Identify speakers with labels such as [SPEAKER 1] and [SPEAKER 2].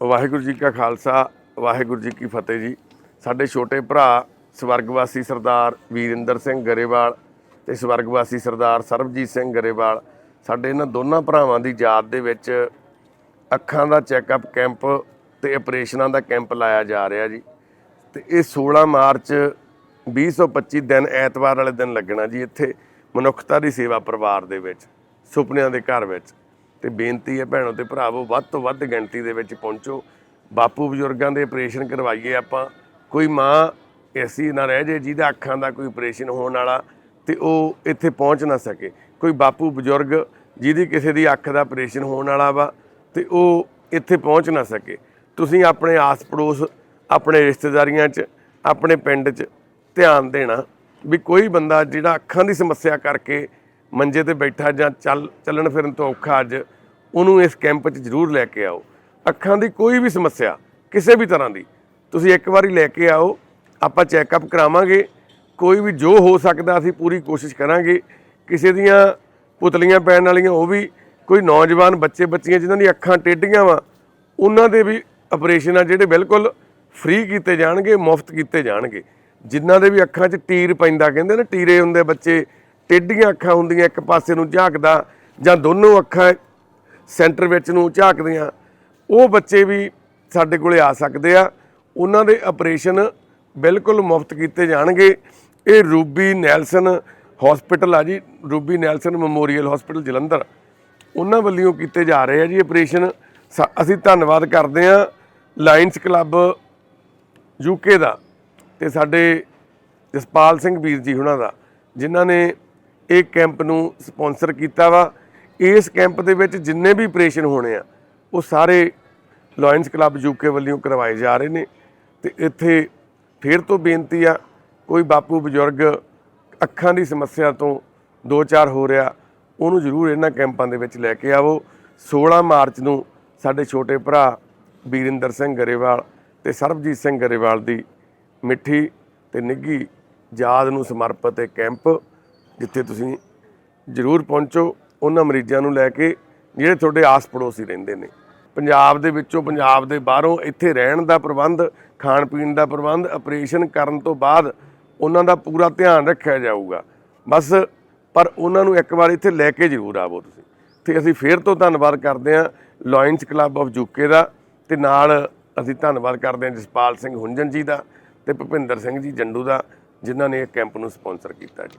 [SPEAKER 1] ਵਾਹਿਗੁਰੂ ਜੀ ਕਾ ਖਾਲਸਾ, ਵਾਹਿਗੁਰੂ ਜੀ ਕੀ ਫਤਿਹ ਜੀ। ਸਾਡੇ ਛੋਟੇ ਭਰਾ ਸਵਰਗਵਾਸੀ ਸਰਦਾਰ ਵੀਰਿੰਦਰ ਸਿੰਘ ਗਰੇਵਾਲ ਤੇ ਸਵਰਗਵਾਸੀ ਸਰਦਾਰ ਸਰਬਜੀਤ ਸਿੰਘ ਗਰੇਵਾਲ, ਸਾਡੇ ਇਹਨਾਂ ਦੋਨਾਂ ਭਰਾਵਾਂ ਦੀ ਯਾਦ ਦੇ ਵਿੱਚ ਅੱਖਾਂ ਦਾ ਚੈੱਕਅਪ ਕੈਂਪ ਤੇ ਆਪਰੇਸ਼ਨਾਂ ਦਾ ਕੈਂਪ ਲਾਇਆ ਜਾ ਰਿਹਾ ਜੀ। ਤੇ ਇਹ 16 ਮਾਰਚ 2025 ਦਿਨ ਐਤਵਾਰ ਵਾਲੇ ਦਿਨ ਲੱਗਣਾ ਜੀ ਇੱਥੇ ਮਨੁੱਖਤਾ ਦੀ ਸੇਵਾ ਪਰਿਵਾਰ ਦੇ ਵਿੱਚ, ਸੁਪਨਿਆਂ ਦੇ ਘਰ ਵਿੱਚ। ਤੇ ਬੇਨਤੀ ਹੈ ਭੈਣੋ ਤੇ ਭਰਾਵੋ, ਵੱਧ ਤੋਂ ਵੱਧ ਗਿਣਤੀ ਦੇ ਵਿੱਚ ਪਹੁੰਚੋ। ਬਾਪੂ ਬਜ਼ੁਰਗਾਂ ਦੇ ਆਪਰੇਸ਼ਨ ਕਰਵਾਈਏ ਆਪਾਂ। ਕੋਈ ਮਾਂ ਐਸੀ ਨਾ ਰਹਿ ਜੇ ਜਿਹਦਾ ਅੱਖਾਂ ਦਾ ਕੋਈ ਆਪਰੇਸ਼ਨ ਹੋਣ ਵਾਲਾ ਤੇ ਉਹ ਇੱਥੇ ਪਹੁੰਚ ਨਾ ਸਕੇ। ਕੋਈ ਬਾਪੂ ਬਜ਼ੁਰਗ ਜਿਹਦੀ ਕਿਸੇ ਦੀ ਅੱਖ ਦਾ ਆਪਰੇਸ਼ਨ ਹੋਣ ਵਾਲਾ ਵਾ ਤੇ ਉਹ ਇੱਥੇ ਪਹੁੰਚ ਨਾ ਸਕੇ। ਤੁਸੀਂ ਆਪਣੇ ਆਸ ਪੜੋਸ ਆਪਣੇ ਰਿਸ਼ਤੇਦਾਰੀਆਂ 'ਚ, ਆਪਣੇ ਪਿੰਡ 'ਚ ਧਿਆਨ ਦੇਣਾ ਵੀ ਕੋਈ ਬੰਦਾ ਜਿਹੜਾ ਅੱਖਾਂ ਦੀ ਸਮੱਸਿਆ ਕਰਕੇ ਮੰਜੇ ਤੇ ਬੈਠਾ ਜਾਂ ਚੱਲ, ਚੱਲਣ ਫਿਰਨ ਤੋਂ ਔਖਾ ਅੱਜ, ਉਹਨੂੰ ਇਸ ਕੈਂਪ 'ਚ ਜ਼ਰੂਰ ਲੈ ਕੇ ਆਓ। ਅੱਖਾਂ ਦੀ ਕੋਈ ਵੀ ਸਮੱਸਿਆ, ਕਿਸੇ ਵੀ ਤਰ੍ਹਾਂ ਦੀ, ਤੁਸੀਂ ਇੱਕ ਵਾਰੀ ਲੈ ਕੇ ਆਓ, ਆਪਾਂ ਚੈੱਕਅਪ ਕਰਾਵਾਂਗੇ, ਕੋਈ ਵੀ ਜੋ ਹੋ ਸਕਦਾ ਅਸੀਂ ਪੂਰੀ ਕੋਸ਼ਿਸ਼ ਕਰਾਂਗੇ, ਕਿਸੇ ਦੀਆਂ ਪੁਤਲੀਆਂ ਪੈਣ ਵਾਲੀਆਂ ਉਹ ਵੀ, ਕੋਈ ਨੌਜਵਾਨ ਬੱਚੇ ਬੱਚੀਆਂ ਜਿਨ੍ਹਾਂ ਦੀ ਅੱਖਾਂ ਟੇਢੀਆਂ ਵਾ, ਉਹਨਾਂ ਦੇ ਵੀ ਆਪਰੇਸ਼ਨ ਆ ਜਿਹੜੇ ਬਿਲਕੁਲ ਫ੍ਰੀ ਕੀਤੇ ਜਾਣਗੇ, ਮੁਫਤ ਕੀਤੇ ਜਾਣਗੇ। ਜਿਨ੍ਹਾਂ ਦੇ ਵੀ ਅੱਖਾਂ 'ਚ ਟੀਰ ਪੈਂਦਾ, ਕਹਿੰਦੇ ਨੇ ਟੀਰੇ ਹੁੰਦੇ ਬੱਚੇ ਟੇਢੀਆਂ ਅੱਖਾਂ ਹੁੰਦੀਆਂ ਇੱਕ ਪਾਸੇ ਨੂੰ ਝਾਕਦਾ ਜਾਂ ਦੋਨੋਂ ਅੱਖਾਂ ਸੈਂਟਰ ਵਿੱਚ ਨੂੰ ਝਾਕਦੀਆਂ, ਉਹ ਬੱਚੇ ਵੀ ਸਾਡੇ ਕੋਲੇ ਆ ਸਕਦੇ ਆ। ਉਹਨਾਂ ਦੇ ਆਪਰੇਸ਼ਨ ਬਿਲਕੁਲ ਮੁਫਤ ਕੀਤੇ ਜਾਣਗੇ। ਇਹ ਰੂਬੀ ਨੈਲਸਨ ਹਸਪੀਟਲ ਆ ਜੀ, Ruby Nelson memorial hospital Jalandhar. ਉਹਨਾਂ ਵੱਲੋਂ ਕੀਤੇ ਜਾ ਰਹੇ ਆ ਜੀ ਆਪਰੇਸ਼ਨ। ਅਸੀਂ ਧੰਨਵਾਦ ਕਰਦੇ ਆ ਲਾਇਨਸ ਕਲੱਬ ਯੂਕੇ ਦਾ ਤੇ ਸਾਡੇ ਜਸਪਾਲ ਸਿੰਘ ਵੀਰ ਜੀ ਉਹਨਾਂ ਦਾ, ਜਿਨ੍ਹਾਂ ਨੇ ਇਹ ਕੈਂਪ ਨੂੰ ਸਪਾਂਸਰ ਕੀਤਾ ਵਾ। ਇਸ ਕੈਂਪ ਦੇ ਵਿੱਚ ਜਿੰਨੇ ਵੀ ਆਪਰੇਸ਼ਨ ਹੋਣੇ ਆ, ਉਹ ਸਾਰੇ ਲਾਇਨਸ ਕਲੱਬ ਯੂਕੇ ਵੱਲੋਂ ਕਰਵਾਏ ਜਾ ਰਹੇ ਨੇ। ਤੇ ਇੱਥੇ ਫੇਰ ਤੋਂ ਬੇਨਤੀ ਆ, ਕੋਈ ਬਾਪੂ ਬਜ਼ੁਰਗ ਅੱਖਾਂ ਦੀ ਸਮੱਸਿਆ ਤੋਂ ਦੋ ਚਾਰ ਹੋ ਰਿਹਾ, ਉਹਨੂੰ ਜ਼ਰੂਰ ਇਹਨਾਂ ਕੈਂਪਾਂ ਦੇ ਵਿੱਚ ਲੈ ਕੇ ਆਵੋ। 16 ਮਾਰਚ ਨੂੰ ਸਾਡੇ ਛੋਟੇ ਭਰਾ ਵੀਰਿੰਦਰ ਸਿੰਘ ਗਰੇਵਾਲ ਤੇ ਸਰਬਜੀਤ ਸਿੰਘ ਗਰੇਵਾਲ ਦੀ ਮਿੱਠੀ ਤੇ ਨਿੱਘੀ ਯਾਦ ਨੂੰ ਸਮਰਪਿਤ ਇਹ ਕੈਂਪ ਜਿੱਥੇ ਤੁਸੀਂ ਜ਼ਰੂਰ ਪਹੁੰਚੋ, ਉਹਨਾਂ ਮਰੀਜ਼ਾਂ ਨੂੰ ਲੈ ਕੇ ਜਿਹੜੇ ਤੁਹਾਡੇ ਆਸ ਪੜੋਸ ਹੀ ਰਹਿੰਦੇ ਨੇ। ਪੰਜਾਬ ਦੇ ਵਿੱਚੋਂ, ਪੰਜਾਬ ਦੇ ਬਾਹਰੋਂ ਇੱਥੇ ਰਹਿਣ ਦਾ ਪ੍ਰਬੰਧ ਖਾਣ ਪੀਣ ਦਾ ਪ੍ਰਬੰਧ, ਆਪਰੇਸ਼ਨ ਕਰਨ ਤੋਂ ਬਾਅਦ ਉਹਨਾਂ ਦਾ ਪੂਰਾ ਧਿਆਨ ਰੱਖਿਆ ਜਾਊਗਾ। ਬਸ, ਪਰ ਉਹਨਾਂ ਨੂੰ ਇੱਕ ਵਾਰ ਇੱਥੇ ਲੈ ਕੇ ਜ਼ਰੂਰ ਆਵੋ ਤੁਸੀਂ। ਤੇ ਅਸੀਂ ਫੇਰ ਤੋਂ ਧੰਨਵਾਦ ਕਰਦੇ ਹਾਂ ਲਾਇਨਸ ਕਲੱਬ ਆਫ ਯੂਕੇ ਦਾ ਤੇ ਨਾਲ ਅਸੀਂ ਧੰਨਵਾਦ ਕਰਦੇ ਹਾਂ ਜਸਪਾਲ ਸਿੰਘ ਹੁੰਜਨ ਜੀ ਦਾ ਤੇ ਭੁਪਿੰਦਰ ਸਿੰਘ ਜੀ ਜੰਡੂ ਦਾ, ਜਿਨ੍ਹਾਂ ਨੇ ਇਹ ਕੈਂਪ ਨੂੰ ਸਪਾਂਸਰ ਕੀਤਾ ਜੀ।